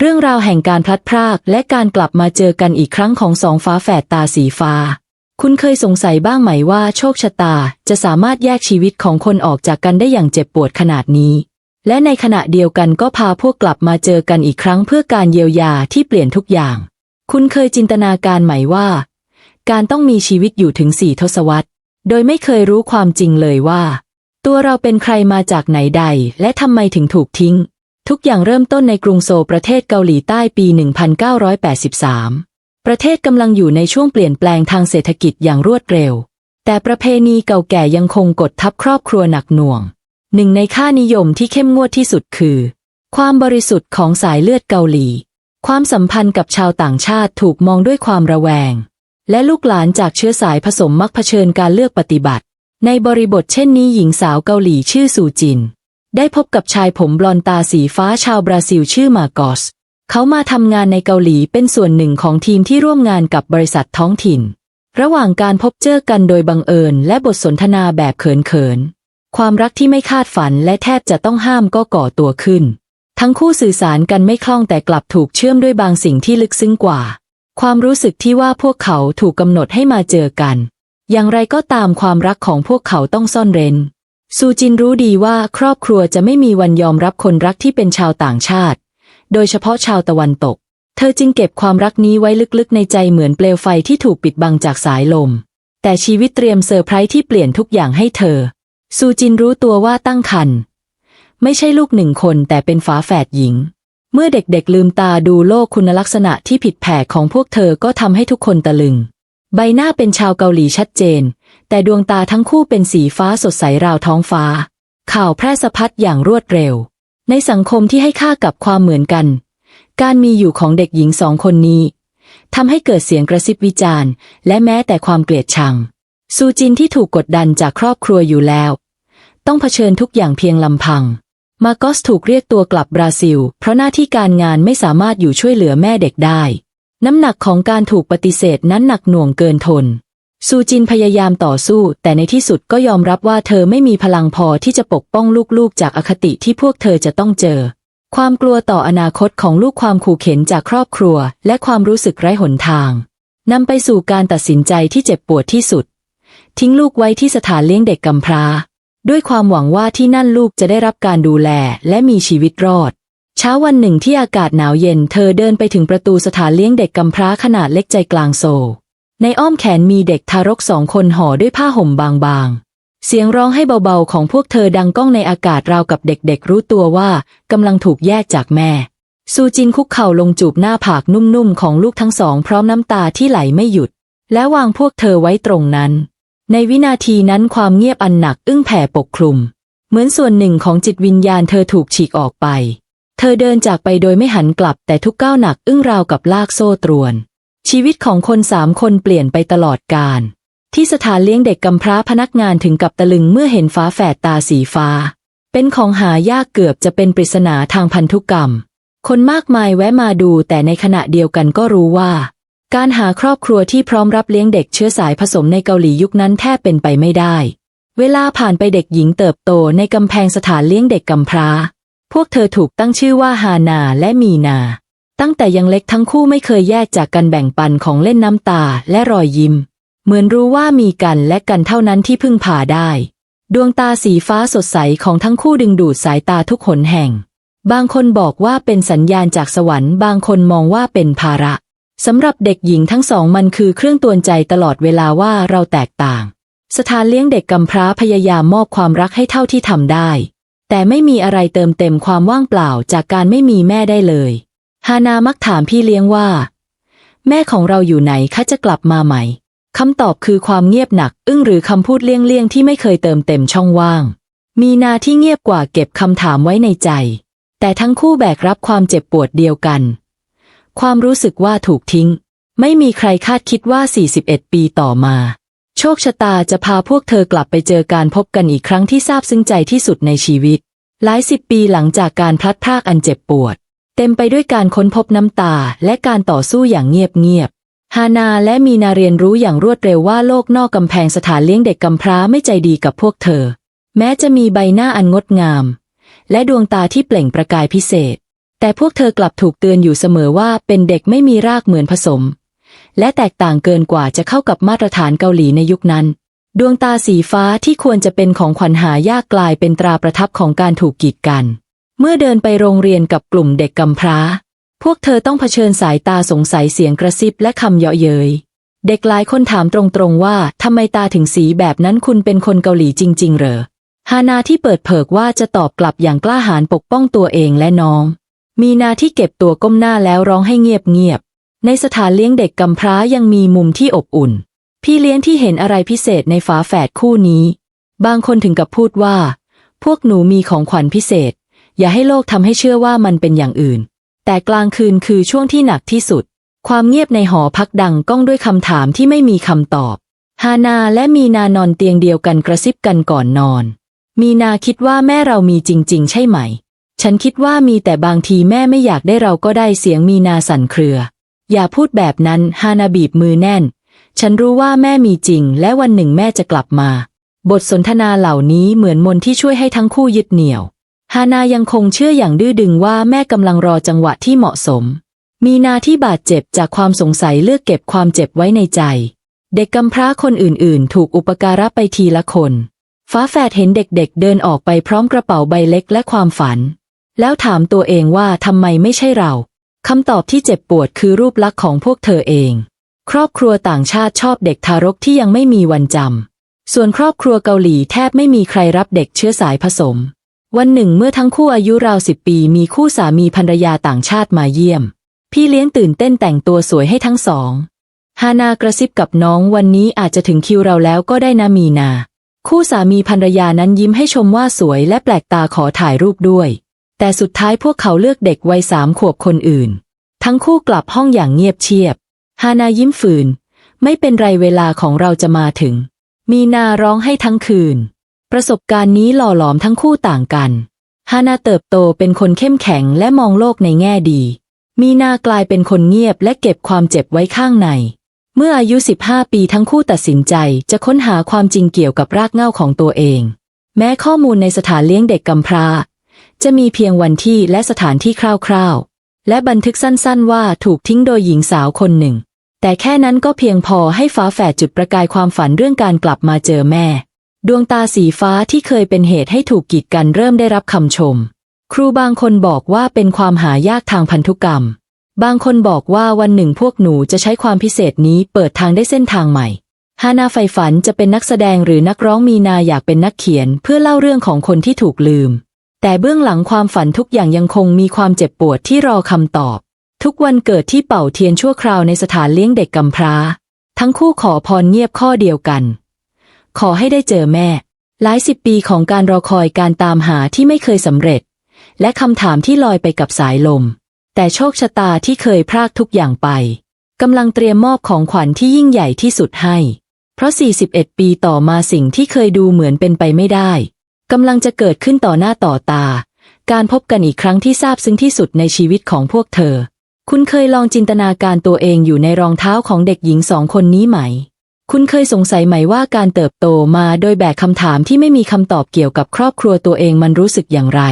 เรื่องราวแห่งการพลัดพรากและการกลับมาเจอกันอีกครั้งของสองฟ้าแฝดตาสีฟ้า คุณเคยสงสัยบ้างไหมว่าโชคชะตาจะสามารถแยกชีวิตของคนออกจากกันได้อย่างเจ็บปวดขนาดนี้ และในขณะเดียวกันก็พาพวกกลับมาเจอกันอีกครั้งเพื่อการเยียวยาที่เปลี่ยนทุกอย่าง คุณเคยจินตนาการไหมว่า การต้องมีชีวิตอยู่ถึงสี่ทศวรรษ โดยไม่เคยรู้ความจริงเลยว่า ตัวเราเป็นใครมาจากไหนใด และทำไมถึงถูกทิ้ง ทุกอย่างเริ่มต้นในกรุงโซลประเทศเกาหลีใต้ปี 1983 ประเทศกำลังอยู่ในช่วงเปลี่ยนแปลงทางเศรษฐกิจอย่างรวดเร็ว แต่ประเพณีเก่าแก่ยังคงกดทับครอบครัวหนักหน่วง หนึ่งในค่านิยมที่เข้มงวดที่สุดคือ ความบริสุทธิ์ของสายเลือดเกาหลี ความสัมพันธ์กับชาวต่างชาติถูกมองด้วยความระแวง และลูกหลานจากเชื้อสายผสมมักเผชิญการเลือกปฏิบัติ ในบริบทเช่นนี้หญิงสาวเกาหลีชื่อซูจิน ได้พบกับชายผมบลอนตาสีฟ้าชาวบราซิลชื่อมาโกสเขามาทำงานในเกาหลีเป็นส่วนหนึ่งของทีมที่ร่วมงานกับบริษัทท้องถิ่น ระหว่างการพบเจอกันโดยบังเอิญและบทสนทนาแบบเขินๆ ความรักที่ไม่คาดฝันและแทบจะต้องห้ามก็ก่อตัวขึ้น ทั้งคู่สื่อสารกันไม่คล่องแต่กลับถูกเชื่อมด้วยบางสิ่งที่ลึกซึ้งกว่า ความรู้สึกที่ว่าพวกเขาถูกกำหนดให้มาเจอกัน อย่างไรก็ตามความรักของพวกเขาต้องซ่อนเร้น ซูจินรู้ดีว่าครอบครัวจะไม่มีวันยอมรับคนรักที่เป็นชาวต่างชาติ โดยเฉพาะชาวตะวันตก เธอจึงเก็บความรักนี้ไว้ลึกๆ ในใจเหมือนเปลวไฟที่ถูกปิดบังจากสายลม แต่ชีวิตเตรียมเซอร์ไพรส์ที่เปลี่ยนทุกอย่างให้เธอ ซูจินรู้ตัวว่าตั้งครรภ์ไม่ใช่ลูกหนึ่งคนแต่เป็นฝาแฝดหญิง เมื่อเด็กๆลืมตาดูโลกคุณลักษณะที่ผิดแผกของพวกเธอก็ทำให้ทุกคนตะลึง ใบหน้าเป็นชาวเกาหลีชัดเจน แต่ดวงตาทั้งคู่เป็นสีฟ้าสดใสราวท้องฟ้า ข่าวแพร่สะพัดอย่างรวดเร็ว ในสังคมที่ให้ค่ากับความเหมือนกัน การมีอยู่ของเด็กหญิงสองคนนี้ทำให้เกิดเสียงกระซิบวิจารณ์ และแม้แต่ความเกลียดชัง ซูจินที่ถูกกดดันจากครอบครัวอยู่แล้ว ต้องเผชิญทุกอย่างเพียงลำพัง มาโกสถูกเรียกตัวกลับบราซิล เพราะหน้าที่การงานไม่สามารถอยู่ช่วยเหลือแม่เด็กได้ น้ำหนักของการถูกปฏิเสธนั้นหนักหน่วงเกินทน ซูจินพยายามต่อสู้ แต่ในที่สุดก็ยอมรับว่าเธอไม่มีพลังพอที่จะปกป้องลูกๆ จากอคติที่พวกเธอจะต้องเจอ ความกลัวต่ออนาคตของลูกความขู่เข็นจากครอบครัว และความรู้สึกไร้หนทางนำไปสู่การตัดสินใจที่เจ็บปวดที่สุด ทิ้งลูกไว้ที่สถานเลี้ยงเด็กกำพร้า ด้วยความหวังว่าที่นั่นลูกจะได้รับการดูแลและมีชีวิตรอด เช้าวันหนึ่งที่อากาศหนาวเย็น เธอเดินไปถึงประตูสถานเลี้ยงเด็กกำพร้าขนาดเล็กใจกลางโซล ในอ้อมแขนมีเด็กทารกสองคนห่อด้วยผ้าห่มบางๆ เสียงร้องให้เบาๆของพวกเธอดังก้องในอากาศราวกับเด็กๆรู้ตัวว่ากำลังถูกแยกจากแม่ ซูจินคุกเข่าลงจูบหน้าผากนุ่มๆของลูกทั้งสองพร้อมน้ำตาที่ไหลไม่หยุด และวางพวกเธอไว้ตรงนั้น ในวินาทีนั้นความเงียบอันหนักอึ้งแผ่ปกคลุม เหมือนส่วนหนึ่งของจิตวิญญาณเธอถูกฉีกออกไป เธอเดินจากไปโดยไม่หันกลับแต่ทุกก้าวหนักอึ้งราวกับลากโซ่ตรวน ชีวิตของคนสามคนเปลี่ยนไปตลอดกาลที่สถานเลี้ยงเด็กกำพร้าพนักงานถึงกับตะลึงเมื่อเห็นฟ้าแฝดตาสีฟ้า เป็นของหายากเกือบจะเป็นปริศนาทางพันธุกรรม คนมากมายแวะมาดูแต่ในขณะเดียวกันก็รู้ว่า การหาครอบครัวที่พร้อมรับเลี้ยงเด็กเชื้อสายผสมในเกาหลียุคนั้นแทบเป็นไปไม่ได้ เวลาผ่านไปเด็กหญิงเติบโตในกำแพงสถานเลี้ยงเด็กกำพร้า พวกเธอถูกตั้งชื่อว่าฮานาและมีนา ตั้งแต่ยังเล็กทั้งคู่ไม่เคยแยกจากกันแบ่งปันของเล่นน้ำตาและรอยยิ้ม เหมือนรู้ว่ามีกันและกันเท่านั้นที่พึ่งพาได้ ดวงตาสีฟ้าสดใสของทั้งคู่ดึงดูดสายตาทุกหนแห่ง บางคนบอกว่าเป็นสัญญาณจากสวรรค์ บางคนมองว่าเป็นภาระสำหรับเด็กหญิงทั้งสองมันคือเครื่องตวนใจตลอดเวลาว่าเราแตกต่าง สถานเลี้ยงเด็กกำพร้าพยายามมอบความรักให้เท่าที่ทำได้ แต่ไม่มีอะไรเติมเต็มความว่างเปล่าจากการไม่มีแม่ได้เลย ฮานามักถามพี่เลี้ยงว่า แม่ของเราอยู่ไหนคะจะกลับมาไหมคำตอบคือความเงียบหนัก อึ้งหรือคำพูดเลี่ยงๆที่ไม่เคยเติมเต็มช่องว่าง มีนาที่เงียบกว่าเก็บคำถามไว้ในใจ แต่ทั้งคู่แบกรับความเจ็บปวดเดียวกัน ความรู้สึกว่าถูกทิ้ง ไม่มีใครคาดคิดว่า 41 ปีต่อมา โชคชะตาจะพาพวกเธอกลับไปเจอการพบกันอีกครั้งที่ซาบซึ้งใจที่สุดในชีวิต หลายสิบปีหลังจากการพลัดพรากอันเจ็บปวด เต็มไปด้วยการค้นพบน้ำตาและการต่อสู้อย่างเงียบๆ ฮานาและมีนาเรียนรู้อย่างรวดเร็วว่าโลกนอกกำแพงสถานเลี้ยงเด็กกำพร้าไม่ใจดีกับพวกเธอ แม้จะมีใบหน้าอันงดงาม และดวงตาที่เปล่งประกายพิเศษ แต่พวกเธอกลับถูกเตือนอยู่เสมอว่าเป็นเด็กไม่มีรากเหมือนผสม และแตกต่างเกินกว่าจะเข้ากับมาตรฐานเกาหลีในยุคนั้น ดวงตาสีฟ้าที่ควรจะเป็นของขวัญหายากกลายเป็นตราประทับของการถูกกีดกัน เมื่อเดินไปโรงเรียนกับกลุ่มเด็กกำพร้า พวกเธอต้องเผชิญสายตาสงสัยเสียงกระซิบและคำเยาะเย้ย เด็กหลายคนถามตรงๆว่าทำไมตาถึงสีแบบนั้นคุณเป็นคนเกาหลีจริง ๆ เหรอ ฮานาที่เปิดเผยว่าจะตอบกลับอย่างกล้าหาญปกป้องตัวเองและน้อง มีนาที่เก็บตัวก้มหน้าแล้วร้องให้เงียบๆ ในสถานเลี้ยงเด็กกำพร้ายังมีมุมที่อบอุ่น พี่เลี้ยงที่เห็นอะไรพิเศษในฝาแฝดคู่นี้ บางคนถึงกับพูดว่า พวกหนูมีของขวัญพิเศษ อย่าให้โลกทำให้เชื่อว่ามันเป็นอย่างอื่น แต่กลางคืนคือช่วงที่หนักที่สุด ความเงียบในหอพักดังก้องด้วยคำถามที่ไม่มีคำตอบ ฮานาและมีนานอนเตียงเดียวกันกระซิบกันก่อนนอน มีนาคิดว่าแม่เรามีจริง ๆ ใช่ไหม ฉันคิดว่ามีแต่บางทีแม่ไม่อยากได้เราก็ได้เสียงมีนาสั่นเครือ อย่าพูดแบบนั้นฮานาบีบมือแน่น ฉันรู้ว่าแม่มีจริง และวันหนึ่งแม่จะกลับมา บทสนทนาเหล่านี้เหมือนมนที่ช่วยให้ทั้งคู่ยึดเหนี่ยว ฮานายังคงเชื่ออย่างดื้อดึงว่าแม่กำลังรอจังหวะที่เหมาะสม มีนาที่บาดเจ็บจากความสงสัยเลือกเก็บความเจ็บไว้ในใจ เด็กกำพร้าคนอื่นๆ ถูกอุปการะไปทีละคน ฟ้าแฝดเห็นเด็กๆเดินออกไปพร้อมกระเป๋าใบเล็กและความฝัน แล้วถามตัวเองว่าทำไมไม่ใช่เราคำตอบที่เจ็บปวดคือรูปลักษณ์ของพวกเธอเอง ครอบครัวต่างชาติชอบเด็กทารกที่ยังไม่มีวันจำส่วนครอบครัวเกาหลีแทบไม่มีใครรับเด็กเชื้อสายผสม วันหนึ่งเมื่อทั้งคู่อายุราวสิบปีมีคู่สามีภรรยาต่างชาติมาเยี่ยม พี่เลี้ยงตื่นเต้นแต่งตัวสวยให้ทั้งสองฮานากระซิบกับน้องวันนี้อาจจะถึงคิวเราแล้วก็ได้นะมีนา คู่สามีภรรยานั้นยิ้มให้ชมว่าสวยและแปลกตาขอถ่ายรูปด้วย แต่สุดท้ายพวกเขาเลือกเด็กวัยสามขวบคนอื่น ทั้งคู่กลับห้องอย่างเงียบเชียบฮานายิ้มฝืน ไม่เป็นไรเวลาของเราจะมาถึง มีนาร้องให้ทั้งคืน ประสบการณ์นี้หล่อหลอมทั้งคู่ต่างกัน ฮานาเติบโตเป็นคนเข้มแข็งและมองโลกในแง่ดี มีนากลายเป็นคนเงียบและเก็บความเจ็บไว้ข้างใน เมื่ออายุ 15 ปีทั้งคู่ตัดสินใจจะค้นหาความจริงเกี่ยวกับรากเหง้าของตัวเอง แม้ข้อมูลในสถานเลี้ยงเด็กกำพร้า จะมีเพียงวันที่และสถานที่คร่าวๆ และบันทึกสั้นๆ ว่าถูกทิ้งโดยหญิงสาวคนหนึ่ง แต่แค่นั้นก็เพียงพอให้ฟ้าแฝดจุดประกายความฝันเรื่องการกลับมาเจอแม่ ดวงตาสีฟ้าที่เคยเป็นเหตุให้ถูกกีดกันเริ่มได้รับคำชม ครูบางคนบอกว่าเป็นความหายากทางพันธุกรรม บางคนบอกว่าวันหนึ่งพวกหนูจะใช้ความพิเศษนี้เปิดทางได้เส้นทางใหม่ฮานาใฝ่ฝันจะเป็นนักแสดงหรือนักร้องมีนาอยากเป็นนักเขียนเพื่อเล่าเรื่องของคนที่ถูกลืม แต่เบื้องหลังความฝันทุกอย่างยังคงมีความเจ็บปวดที่รอคำตอบ ทุกวันเกิดที่เป่าเทียนชั่วคราวในสถานเลี้ยงเด็กกำพร้า ทั้งคู่ขอพรเงียบข้อเดียวกัน ขอให้ได้เจอแม่ หลายสิบปีของการรอคอยการตามหาที่ไม่เคยสำเร็จ และคำถามที่ลอยไปกับสายลม แต่โชคชะตาที่เคยพรากทุกอย่างไปกำลังเตรียมมอบของขวัญที่ยิ่งใหญ่ที่สุดให้ เพราะ 41 ปีต่อมาสิ่งที่เคยดูเหมือนเป็นไปไม่ได้กำลังจะเกิดขึ้นต่อหน้าต่อตา การพบกันอีกครั้งที่ซาบซึ้งที่สุดในชีวิตของพวกเธอ คุณเคยลองจินตนาการตัวเองอยู่ในรองเท้าของเด็กหญิงสองคนนี้ไหม คุณเคยสงสัยไหมว่าการเติบโตมาโดยแบกคำถามที่ไม่มีคำตอบเกี่ยวกับครอบครัวตัวเองมันรู้สึกอย่างไร